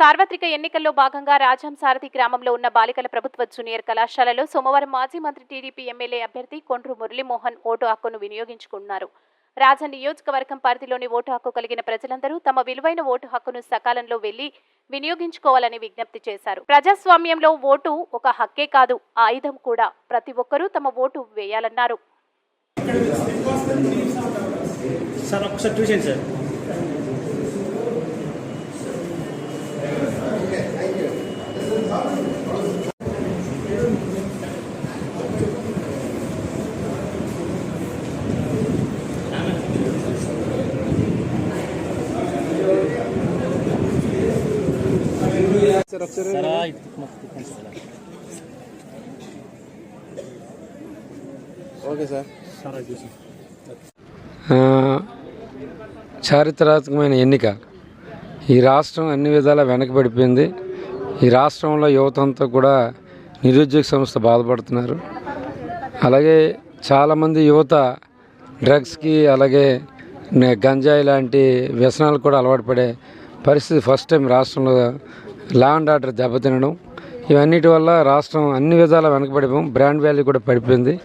సార్వత్రిక ఎన్నికల్లో భాగంగా రాజాం సారథి గ్రామంలో ఉన్న బాలికల ప్రభుత్వ జూనియర్ కళాశాలలో సోమవారం మాజీ మంత్రి టీడీపీ ఎమ్మెల్యే అభ్యర్థి కొండ్రు మురళీమోహన్ ఓటు హక్కును వినియోగించుకున్నారు. రాజా నియోజకవర్గం పరిధిలోని ఓటు హక్కు కలిగిన ప్రజలందరూ తమ విలువైన ఓటు హక్కును సకాలంలో వెళ్ళి వినియోగించుకోవాలని విజ్ఞప్తి చేశారు. ప్రజాస్వామ్యంలో ఓటు ఒక హక్కే కాదు ఆయుధం కూడా. ప్రతి ఒక్కరూ తమ ఓటు వేయాలన్నారు. సార్ ఒకసారి చూసేయండి సార్ సార్ ఒకసారి సార్ ఇది తిప్పమని తిప్పండి సార్ ఓకే సార్. చారిత్రాత్మకమైన ఎన్నిక. ఈ రాష్ట్రం అన్ని విధాలా వెనకబడిపోయింది. ఈ రాష్ట్రంలో యువత అంతా కూడా నిరుద్యోగ సంస్థ బాధపడుతున్నారు. అలాగే చాలామంది యువత డ్రగ్స్కి అలాగే గంజాయి లాంటి వ్యసనాలు కూడా అలవాటు పడే పరిస్థితి ఫస్ట్ టైం రాష్ట్రంలో లా అండ్ ఆర్డర్ దెబ్బతినడం. ఇవన్నిటి వల్ల రాష్ట్రం అన్ని విధాల వెనకబడిపోయాం బ్రాండ్ వాల్యూ కూడా పడిపోయింది.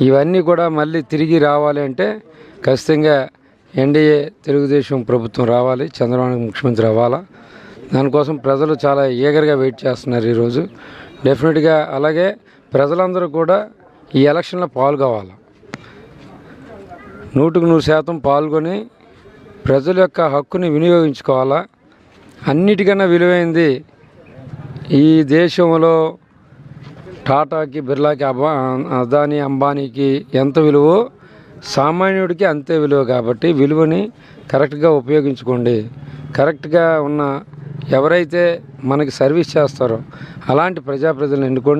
ఇవన్నీ కూడా మళ్ళీ తిరిగి రావాలి అంటే ఖచ్చితంగా ఎన్డీఏ తెలుగుదేశం ప్రభుత్వం రావాలి చంద్రబాబు ముఖ్యమంత్రి అవ్వాలా. దానికోసం ప్రజలు చాలా ఈగర్గా వెయిట్ చేస్తున్నారు ఈరోజు. డెఫినెట్గా అలాగే ప్రజలందరూ కూడా ఈ ఎలక్షన్లో పాల్గొవాలి. నూటికి నూరు శాతం పాల్గొని ప్రజల యొక్క హక్కుని వినియోగించుకోవాలా. అన్నిటికన్నా విలువైంది ఈ దేశంలో టాటాకి బిర్లాకి అబా అదాని అంబానీకి ఎంత విలువో సామాన్యుడికి అంతే విలువ కాబట్టి విలువని కరెక్ట్గా ఉపయోగించుకోండి. కరెక్ట్గా ఉన్న ఎవరైతే మనకి సర్వీస్ చేస్తారో అలాంటి ప్రజాప్రతినిధులను ఎన్నుకోండి.